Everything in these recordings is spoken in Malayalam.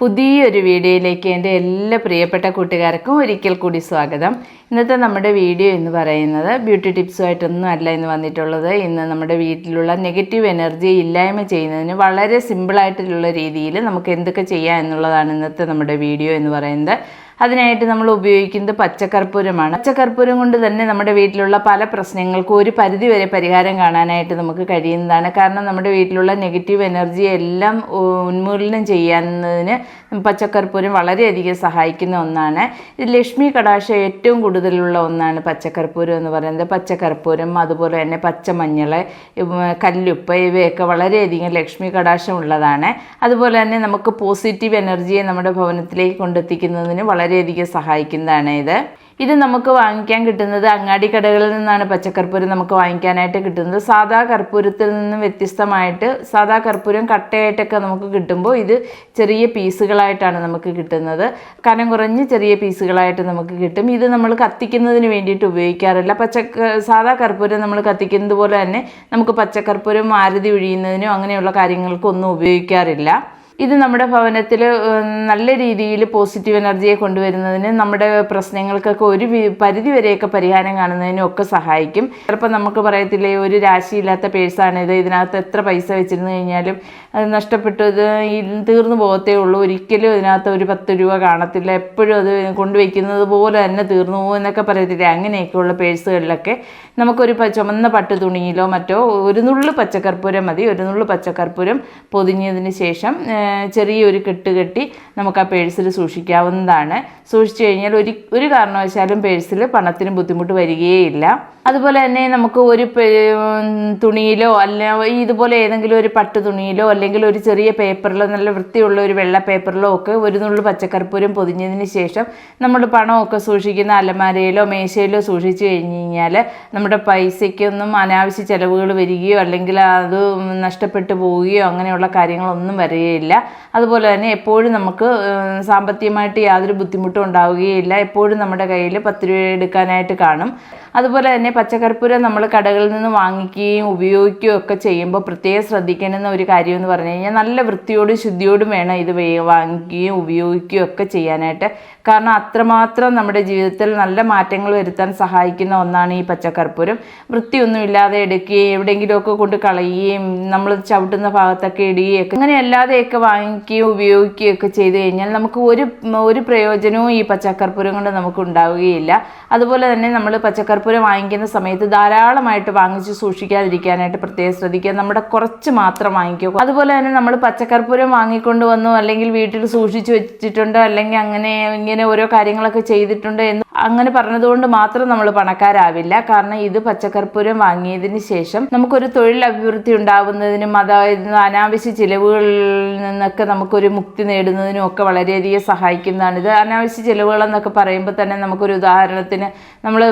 പുതിയൊരു വീഡിയോയിലേക്ക് എന്റെ എല്ലാ പ്രിയപ്പെട്ട കൂട്ടുകാർക്കും ഒരിക്കൽ കൂടി സ്വാഗതം. ഇന്നത്തെ നമ്മുടെ വീഡിയോ എന്ന് പറയുന്നത് ബ്യൂട്ടി ടിപ്സുമായിട്ടൊന്നും അല്ല ഇന്ന് വന്നിട്ടുള്ളത്. ഇന്ന് നമ്മുടെ വീട്ടിലുള്ള നെഗറ്റീവ് എനർജി ഇല്ലായ്മ ചെയ്യുന്നതിന് വളരെ സിമ്പിളായിട്ടുള്ള രീതിയിൽ നമുക്ക് എന്തൊക്കെ ചെയ്യാം എന്നുള്ളതാണ് ഇന്നത്തെ നമ്മുടെ വീഡിയോ എന്ന് പറയുന്നത്. അതിനായിട്ട് നമ്മൾ ഉപയോഗിക്കുന്നത് പച്ചക്കർപ്പൂരമാണ്. പച്ചക്കർപ്പൂരം കൊണ്ട് തന്നെ നമ്മുടെ വീട്ടിലുള്ള പല പ്രശ്നങ്ങൾക്കും ഒരു പരിധി വരെ പരിഹാരം കാണാനായിട്ട് നമുക്ക് കഴിയുന്നതാണ്. കാരണം നമ്മുടെ വീട്ടിലുള്ള നെഗറ്റീവ് എനർജി എല്ലാം ഉന്മൂലനം ചെയ്യുന്നതിന് പച്ചക്കർപ്പൂരം വളരെയധികം സഹായിക്കുന്ന ഒന്നാണ്. ലക്ഷ്മി കടാശം ഏറ്റവും കൂടുതലുള്ള ഒന്നാണ് പച്ചക്കർപ്പൂരം എന്ന് പറയുന്നത്. പച്ചക്കർപ്പൂരം അതുപോലെ തന്നെ പച്ചമഞ്ഞൾ കല്ലുപ്പ് ഇവയൊക്കെ വളരെയധികം ലക്ഷ്മി കടാശം ഉള്ളതാണ്. അതുപോലെ തന്നെ നമുക്ക് പോസിറ്റീവ് എനർജിയെ നമ്മുടെ ഭവനത്തിലേക്ക് കൊണ്ടെത്തിക്കുന്നതിന് വളരെയധികം സഹായിക്കുന്നതാണ് ഇത്. ഇത് നമുക്ക് വാങ്ങിക്കാൻ കിട്ടുന്നത് അങ്ങാടി കടകളിൽ നിന്നാണ് പച്ചക്കർപ്പൂരം നമുക്ക് വാങ്ങിക്കാനായിട്ട് കിട്ടുന്നത്. സാധാ കർപ്പൂരത്തിൽ നിന്നും വ്യത്യസ്തമായിട്ട് സാധാ കർപ്പൂരം കട്ടയായിട്ടൊക്കെ നമുക്ക് കിട്ടുമ്പോൾ ഇത് ചെറിയ പീസുകളായിട്ടാണ് നമുക്ക് കിട്ടുന്നത്. കനം കുറഞ്ഞ് ചെറിയ പീസുകളായിട്ട് നമുക്ക് കിട്ടും. ഇത് നമ്മൾ കത്തിക്കുന്നതിന് വേണ്ടിയിട്ട് ഉപയോഗിക്കാറില്ല. പച്ചക്ക സാധാ കർപ്പൂരം നമ്മൾ കത്തിക്കുന്നത് പോലെ തന്നെ നമുക്ക് പച്ചക്കർപ്പൂരം മാരുതി ഒഴിയുന്നതിനോ അങ്ങനെയുള്ള കാര്യങ്ങൾക്കൊന്നും ഉപയോഗിക്കാറില്ല. ഇത് നമ്മുടെ ഭവനത്തിൽ നല്ല രീതിയിൽ പോസിറ്റീവ് എനർജിയെ കൊണ്ടുവരുന്നതിന് നമ്മുടെ പ്രശ്നങ്ങൾക്കൊക്കെ ഒരു പരിധി വരെയൊക്കെ പരിഹാരം കാണുന്നതിനും ഒക്കെ സഹായിക്കും. ചിലപ്പോൾ നമുക്ക് പറയത്തില്ലേ ഒരു രാശിയില്ലാത്ത പേഴ്സാണിത് ഇതിനകത്ത് എത്ര പൈസ വെച്ചിരുന്നു കഴിഞ്ഞാലും അത് നഷ്ടപ്പെട്ടു ഇത് തീർന്നു പോകത്തേ ഉള്ളൂ. ഒരിക്കലും ഇതിനകത്ത് ഒരു പത്ത് രൂപ കാണത്തില്ല. എപ്പോഴും അത് കൊണ്ടുവയ്ക്കുന്നത് പോലെ തന്നെ തീർന്നു പോകും എന്നൊക്കെ പറയത്തില്ലേ? അങ്ങനെയൊക്കെയുള്ള പേഴ്സുകളിലൊക്കെ നമുക്കൊരു ചുമന്ന പട്ട് തുണിയിലോ മറ്റോ ഒരു നുള്ളു പച്ചക്കർപ്പൂരം മതി. ഒരു നുള്ളു പച്ചക്കർപ്പൂരം പൊതിഞ്ഞതിന് ശേഷം ചെറിയൊരു കെട്ട് കെട്ടി നമുക്ക് ആ പേഴ്സിൽ സൂക്ഷിക്കാവുന്നതാണ്. സൂക്ഷിച്ചു കഴിഞ്ഞാൽ ഒരു ഒരു കാരണവശാലും പേഴ്സിൽ പണത്തിന് ബുദ്ധിമുട്ട് വരികയേയില്ല. അതുപോലെ തന്നെ നമുക്ക് ഒരു തുണിയിലോ അല്ല ഇതുപോലെ ഏതെങ്കിലും ഒരു പട്ട് തുണിയിലോ അല്ലെങ്കിൽ ഒരു ചെറിയ പേപ്പറിലോ നല്ല വൃത്തിയുള്ള ഒരു വെള്ള പേപ്പറിലോ ഒക്കെ ഒരു നുള്ളു പച്ചക്കർപ്പൂരം പൊതിഞ്ഞതിന് ശേഷം നമ്മൾ പണമൊക്കെ സൂക്ഷിക്കുന്ന അലമാരയിലോ മേശയിലോ സൂക്ഷിച്ചു കഴിഞ്ഞ് കഴിഞ്ഞാൽ നമ്മുടെ പൈസയ്ക്കൊന്നും അനാവശ്യ ചിലവുകൾ വരികയോ അല്ലെങ്കിൽ അത് നഷ്ടപ്പെട്ടു പോവുകയോ അങ്ങനെയുള്ള കാര്യങ്ങളൊന്നും വരികയില്ല. അതുപോലെ തന്നെ എപ്പോഴും നമുക്ക് സാമ്പത്തികമായിട്ട് യാതൊരു ബുദ്ധിമുട്ടും ഉണ്ടാവുകയില്ല. എപ്പോഴും നമ്മുടെ കയ്യിൽ പത്ത് രൂപ എടുക്കാനായിട്ട് കാണും. അതുപോലെ തന്നെ പച്ചക്കർപ്പൂരം നമ്മൾ കടകളിൽ നിന്ന് വാങ്ങിക്കുകയും ഉപയോഗിക്കുകയും ഒക്കെ ചെയ്യുമ്പോൾ പ്രത്യേകം ശ്രദ്ധിക്കേണ്ടുന്ന ഒരു കാര്യം എന്ന് പറഞ്ഞു കഴിഞ്ഞാൽ നല്ല വൃത്തിയോടും ശുദ്ധിയോടും വേണം ഇത് വാങ്ങിക്കുകയും ഉപയോഗിക്കുകയും ഒക്കെ ചെയ്യാനായിട്ട്. കാരണം അത്രമാത്രം നമ്മുടെ ജീവിതത്തിൽ നല്ല മാറ്റങ്ങൾ വരുത്താൻ സഹായിക്കുന്ന ഒന്നാണ് ഈ പച്ചക്കർപ്പൂരം വൃത്തിയൊന്നും ഇല്ലാതെ എടുക്കുകയും എവിടെയെങ്കിലുമൊക്കെ കൊണ്ട് കളയുകയും നമ്മൾ ചവിട്ടുന്ന ഭാഗത്തൊക്കെ ഇടുകയും ഒക്കെ അങ്ങനെ അല്ലാതെയൊക്കെ വാങ്ങിക്കുകയും ഉപയോഗിക്കുകയും ഒക്കെ ചെയ്തു കഴിഞ്ഞാൽ നമുക്ക് ഒരു ഒരു പ്രയോജനവും ഈ പച്ചക്കർപ്പൂരം കൊണ്ട് നമുക്ക് ഉണ്ടാവുകയില്ല. അതുപോലെ തന്നെ നമ്മൾ പച്ചക്കർപ്പൂരം വാങ്ങിക്കുന്ന സമയത്ത് ധാരാളമായിട്ട് വാങ്ങിച്ച് സൂക്ഷിക്കാതിരിക്കാനായിട്ട് പ്രത്യേകം ശ്രദ്ധിക്കുക. നമ്മുടെ കുറച്ച് മാത്രം വാങ്ങിക്കുക. അതുപോലെ തന്നെ നമ്മൾ പച്ചക്കർപ്പൂരം വാങ്ങിക്കൊണ്ട് വന്നു അല്ലെങ്കിൽ വീട്ടിൽ സൂക്ഷിച്ചു വെച്ചിട്ടുണ്ടോ അല്ലെങ്കിൽ അങ്ങനെ ഇങ്ങനെ ഓരോ കാര്യങ്ങളൊക്കെ ചെയ്തിട്ടുണ്ട് എന്ന് അങ്ങനെ പറഞ്ഞതുകൊണ്ട് മാത്രം നമ്മൾ പണക്കാരാവില്ല. കാരണം ഇത് പച്ചക്കർപ്പൂരം വാങ്ങിയതിന് ശേഷം നമുക്കൊരു തൊഴിൽ അഭിവൃദ്ധി ഉണ്ടാവുന്നതിനും അതായത് അനാവശ്യ ചിലവുകളിൽ നിന്നൊക്കെ നമുക്കൊരു മുക്തി നേടുന്നതിനും ഒക്കെ വളരെയധികം സഹായിക്കുന്നതാണ് ഇത്. അനാവശ്യ ചിലവുകൾ എന്നൊക്കെ പറയുമ്പോൾ തന്നെ നമുക്കൊരു ഉദാഹരണത്തിന് നമ്മൾ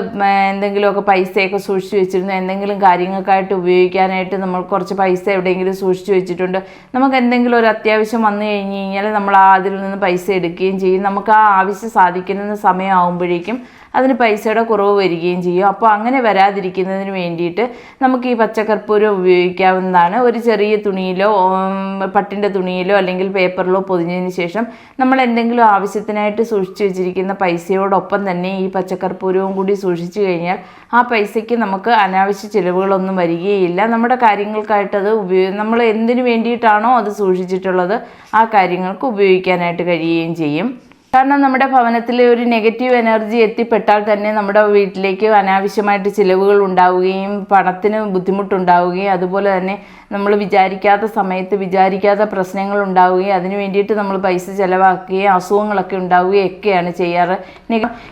എന്തെങ്കിലുമൊക്കെ പൈസയൊക്കെ സൂക്ഷിച്ച് വെച്ചിരുന്നു. എന്തെങ്കിലും കാര്യങ്ങൾക്കായിട്ട് ഉപയോഗിക്കാനായിട്ട് നമ്മൾ കുറച്ച് പൈസ എവിടെയെങ്കിലും സൂക്ഷിച്ച് വെച്ചിട്ടുണ്ട്. നമുക്ക് എന്തെങ്കിലും ഒരു അത്യാവശ്യം വന്നു കഴിഞ്ഞ് കഴിഞ്ഞാൽ നമ്മൾ അതിൽ നിന്ന് പൈസ എടുക്കുകയും ചെയ്യും. നമുക്ക് ആ ആവശ്യം സാധിക്കുന്ന സമയമാകുമ്പോഴേക്കും അതിന് പൈസയുടെ കുറവ് വരികയും ചെയ്യും. അപ്പോൾ അങ്ങനെ വരാതിരിക്കുന്നതിന് വേണ്ടിയിട്ട് നമുക്ക് ഈ പച്ചക്കർപ്പൂരം ഉപയോഗിക്കാവുന്നതാണ്. ഒരു ചെറിയ തുണിയിലോ പട്ടിന്റെ തുണിയിലോ അല്ലെങ്കിൽ പേപ്പറിലോ പൊതിഞ്ഞതിന് ശേഷം നമ്മൾ എന്തെങ്കിലും ആവശ്യത്തിനായിട്ട് സൂക്ഷിച്ചു വെച്ചിരിക്കുന്ന പൈസയോടൊപ്പം തന്നെ ഈ പച്ചക്കർപ്പൂരവും കൂടി സൂക്ഷിച്ചു കഴിഞ്ഞാൽ ആ പൈസയ്ക്ക് നമുക്ക് അനാവശ്യ ചിലവുകളൊന്നും വരികയില്ല. നമ്മുടെ കാര്യങ്ങൾക്കായിട്ട് അത് ഉപയോഗ നമ്മൾ എന്തിനു വേണ്ടിയിട്ടാണോ അത് സൂക്ഷിച്ചിട്ടുള്ളത് ആ കാര്യങ്ങൾക്ക് ഉപയോഗിക്കാനായിട്ട് കഴിയുകയും ചെയ്യും. കാരണം നമ്മുടെ ഭവനത്തിൽ ഒരു നെഗറ്റീവ് എനർജി എത്തിപ്പെട്ടാൽ തന്നെ നമ്മുടെ വീട്ടിലേക്ക് അനാവശ്യമായിട്ട് ചിലവുകൾ ഉണ്ടാവുകയും പണത്തിന് ബുദ്ധിമുട്ടുണ്ടാവുകയും അതുപോലെ തന്നെ നമ്മൾ വിചാരിക്കാത്ത സമയത്ത് വിചാരിക്കാത്ത പ്രശ്നങ്ങൾ ഉണ്ടാവുകയും അതിന് വേണ്ടിയിട്ട് നമ്മൾ പൈസ ചിലവാക്കുകയും അസുഖങ്ങളൊക്കെ ഉണ്ടാവുകയും ഒക്കെയാണ് ചെയ്യാറ്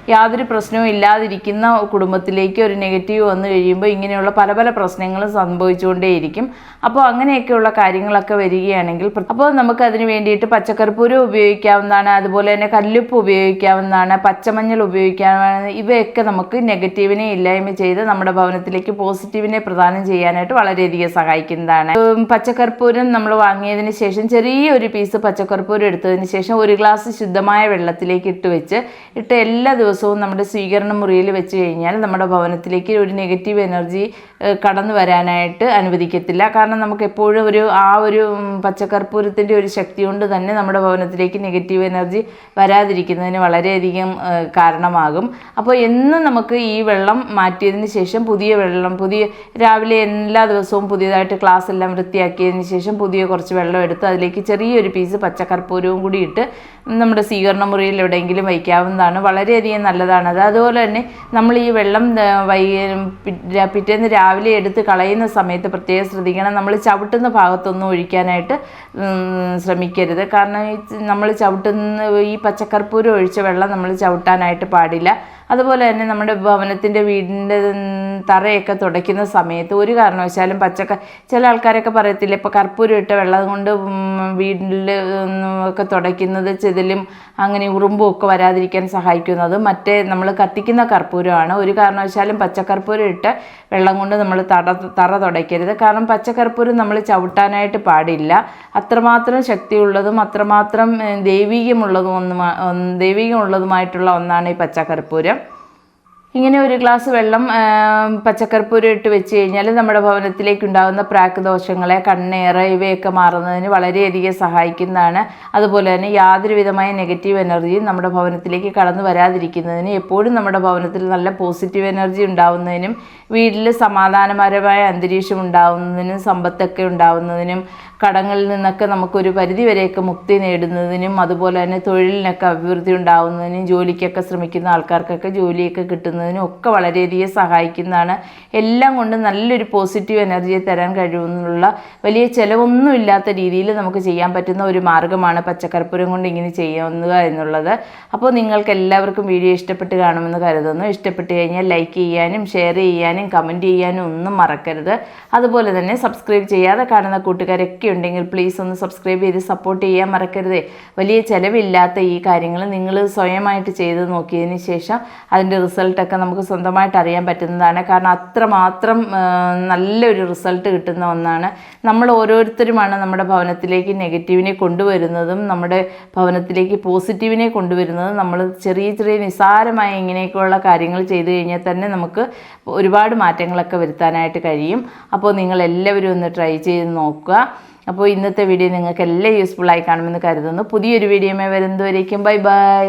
യാതൊരു പ്രശ്നവും ഇല്ലാതിരിക്കുന്ന കുടുംബത്തിലേക്ക് ഒരു നെഗറ്റീവ് വന്നു കഴിയുമ്പോൾ ഇങ്ങനെയുള്ള പല പല പ്രശ്നങ്ങളും സംഭവിച്ചുകൊണ്ടേയിരിക്കും. അപ്പോൾ അങ്ങനെയൊക്കെയുള്ള കാര്യങ്ങളൊക്കെ വരികയാണെങ്കിൽ അപ്പോൾ നമുക്ക് അതിന് വേണ്ടിയിട്ട് പച്ചക്കറിപ്പൂരം ഉപയോഗിക്കാവുന്നതാണ്. അതുപോലെ തന്നെ കല്ലുപ്പ് ഉപയോഗിക്കാവുന്നതാണ് പച്ചമഞ്ഞൾ ഉപയോഗിക്കാവുന്നതാണ്. ഇവയൊക്കെ നമുക്ക് നെഗറ്റീവിനെ ഇല്ലായ്മ ചെയ്ത് നമ്മുടെ ഭവനത്തിലേക്ക് പോസിറ്റീവിനെ പ്രദാനം ചെയ്യാനായിട്ട് വളരെയധികം സഹായിക്കുന്നതാണ്. പച്ചക്കർപ്പൂരം നമ്മൾ വാങ്ങിയതിന് ശേഷം ചെറിയൊരു പീസ് പച്ചക്കർപ്പൂരം എടുത്തതിന് ശേഷം ഒരു ഗ്ലാസ് ശുദ്ധമായ വെള്ളത്തിലേക്ക് ഇട്ട് വെച്ച് ഇട്ട് എല്ലാ ദിവസവും നമ്മുടെ സ്വീകരണ മുറിയിൽ വെച്ച് കഴിഞ്ഞാൽ നമ്മുടെ ഭവനത്തിലേക്ക് ഒരു നെഗറ്റീവ് എനർജി കടന്നു വരാനായിട്ട് അനുവദിക്കത്തില്ല. കാരണം നമുക്ക് എപ്പോഴും ഒരു ആ ഒരു പച്ചക്കർപ്പൂരത്തിന്റെ ഒരു ശക്തി കൊണ്ട് തന്നെ നമ്മുടെ ഭവനത്തിലേക്ക് നെഗറ്റീവ് എനർജി വരാതിരിക്കുന്നതിന് വളരെയധികം കാരണമാകും. അപ്പോൾ എന്നും നമുക്ക് ഈ വെള്ളം മാറ്റിയതിന് ശേഷം പുതിയ വെള്ളം പുതിയ രാവിലെ എല്ലാ ദിവസവും പുതിയതായിട്ട് ക്ലാസ് എല്ലാം വൃത്തിയാക്കിയതിന് ശേഷം പുതിയ കുറച്ച് വെള്ളം എടുത്ത് അതിലേക്ക് ചെറിയൊരു പീസ് പച്ചക്കർപ്പൂരവും കൂടി ഇട്ട് നമ്മുടെ സ്വീകരണ മുറിയിൽ എവിടെയെങ്കിലും വയ്ക്കാവുന്നതാണ്. വളരെയധികം നല്ലതാണ്. അത് അതുപോലെ തന്നെ നമ്മൾ ഈ വെള്ളം വൈ പിറ്റേന്ന് രാവിലെ എടുത്ത് കളയുന്ന സമയത്ത് പ്രത്യേകം ശ്രദ്ധിക്കണം. നമ്മൾ ചവിട്ടുന്ന ഭാഗത്തൊന്നും ഒഴിക്കാനായിട്ട് ശ്രമിക്കരുത്. കാരണം നമ്മൾ ചവിട്ടുന്ന ഈ പച്ചക്കർപ്പൂരം ഒഴിച്ച വെള്ളം നമ്മൾ ചവിട്ടാനായിട്ട് പാടില്ല. അതുപോലെ തന്നെ നമ്മുടെ ഭവനത്തിന്റെ വീടിന്റെ തറയൊക്കെ തുടയ്ക്കുന്ന സമയത്ത് ഒരു കാരണവശാലും പച്ചക്ക ചില ആൾക്കാരൊക്കെ പറയത്തില്ല ഇപ്പോൾ കർപ്പൂരം ഇട്ട വെള്ളം കൊണ്ട് വീടിൽ ഒക്കെ തുടയ്ക്കുന്നത് ചെതിലും അങ്ങനെ ഉറുമ്പും ഒക്കെ വരാതിരിക്കാൻ സഹായിക്കുന്നത്. മറ്റേ നമ്മൾ കത്തിക്കുന്ന കർപ്പൂരമാണ്. ഒരു കാരണവശാലും പച്ചക്കർപ്പൂരം ഇട്ട് വെള്ളം കൊണ്ട് നമ്മൾ തട തറ തുടയ്ക്കരുത്. കാരണം പച്ചക്കർപ്പൂരം നമ്മൾ ചവിട്ടാനായിട്ട് പാടില്ല. അത്രമാത്രം ശക്തിയുള്ളതും അത്രമാത്രം ദൈവീകമുള്ളതും ഒന്ന് ദൈവികമുള്ളതുമായിട്ടുള്ള ഒന്നാണ് ഈ പച്ചക്കർപ്പൂരം. ഇങ്ങനെ ഒരു ഗ്ലാസ് വെള്ളം ആ, പച്ചക്കർപ്പൂരം ഇട്ട് വെച്ച് കഴിഞ്ഞാൽ നമ്മുടെ ഭവനത്തിലേക്ക് ഉണ്ടാകുന്ന പ്രാക്ക് ദോഷങ്ങളെ കണ്ണേറ് ഇവയൊക്കെ മാറുന്നതിന് വളരെയധികം സഹായിക്കുന്നതാണ്. അതുപോലെ തന്നെ യാതൊരുവിധമായ നെഗറ്റീവ് എനർജിയും നമ്മുടെ ഭവനത്തിലേക്ക് കടന്നു വരാതിരിക്കുന്നതിന് എപ്പോഴും നമ്മുടെ ഭവനത്തിൽ നല്ല പോസിറ്റീവ് എനർജി ഉണ്ടാവുന്നതിനും വീട്ടിൽ സമാധാനപരമായ അന്തരീക്ഷം ഉണ്ടാവുന്നതിനും സമ്പത്തൊക്കെ ഉണ്ടാവുന്നതിനും കടങ്ങളിൽ നിന്നൊക്കെ നമുക്കൊരു പരിധിവരെയൊക്കെ മുക്തി നേടുന്നതിനും അതുപോലെ തന്നെ തൊഴിലിനൊക്കെ അഭിവൃദ്ധി ഉണ്ടാവുന്നതിനും ജോലിക്കൊക്കെ ശ്രമിക്കുന്ന ആൾക്കാർക്കൊക്കെ ജോലിയൊക്കെ കിട്ടുന്നതിനും ഒക്കെ വളരെയധികം സഹായിക്കുന്നതാണ്. എല്ലാം കൊണ്ട് നല്ലൊരു പോസിറ്റീവ് എനർജിയെ തരാൻ കഴിയുന്നുള്ള വലിയ ചിലവൊന്നും ഇല്ലാത്ത രീതിയിൽ നമുക്ക് ചെയ്യാൻ പറ്റുന്ന ഒരു മാർഗമാണ് പച്ചക്കർപ്പൂരം കൊണ്ട് ഇങ്ങനെ ചെയ്യുക എന്നുള്ളത്. അപ്പോൾ നിങ്ങൾക്ക് എല്ലാവർക്കും വീഡിയോ ഇഷ്ടപ്പെട്ട് കാണുമെന്ന് കരുതുന്നു. ഇഷ്ടപ്പെട്ട് കഴിഞ്ഞാൽ ലൈക്ക് ചെയ്യാനും ഷെയർ ചെയ്യാനും കമന്റ് ചെയ്യാനും ഒന്നും മറക്കരുത്. അതുപോലെ തന്നെ സബ്സ്ക്രൈബ് ചെയ്യാതെ കാണുന്ന കൂട്ടുകാരൊക്കെ ഉണ്ടെങ്കിൽ പ്ലീസ് ഒന്ന് സബ്സ്ക്രൈബ് ചെയ്ത് സപ്പോർട്ട് ചെയ്യാൻ മറക്കരുത്. വലിയ ചിലവില്ലാത്ത ഈ കാര്യങ്ങൾ നിങ്ങൾ സ്വയമായിട്ട് ചെയ്ത് നോക്കിയതിന് ശേഷം അതിന്റെ റിസൾട്ടൊക്കെ നമുക്ക് സ്വന്തമായിട്ട് അറിയാൻ പറ്റുന്നതാണ്. കാരണം അത്രമാത്രം നല്ലൊരു റിസൾട്ട് കിട്ടുന്ന ഒന്നാണ്. നമ്മൾ ഓരോരുത്തരുമാണ് നമ്മുടെ ഭവനത്തിലേക്ക് നെഗറ്റീവിനെ കൊണ്ടുവരുന്നതും നമ്മുടെ ഭവനത്തിലേക്ക് പോസിറ്റീവിനെ കൊണ്ടുവരുന്നതും നമ്മൾ ചെറിയ ചെറിയ നിസ്സാരമായ ഇങ്ങനെയൊക്കെയുള്ള കാര്യങ്ങൾ ചെയ്തു കഴിഞ്ഞാൽ തന്നെ നമുക്ക് ഒരുപാട് മാറ്റങ്ങളൊക്കെ വരുത്താനായിട്ട് കഴിയും. അപ്പോൾ നിങ്ങൾ എല്ലാവരും ഒന്ന് ട്രൈ ചെയ്ത് നോക്കുക. അപ്പോൾ ഇന്നത്തെ വീഡിയോ നിങ്ങൾക്ക് എല്ലാം യൂസ്ഫുൾ ആയി കാണുമെന്ന് കരുതുന്നു. പുതിയൊരു വീഡിയോമേ വരുന്നതുവരേക്കും. Bye bye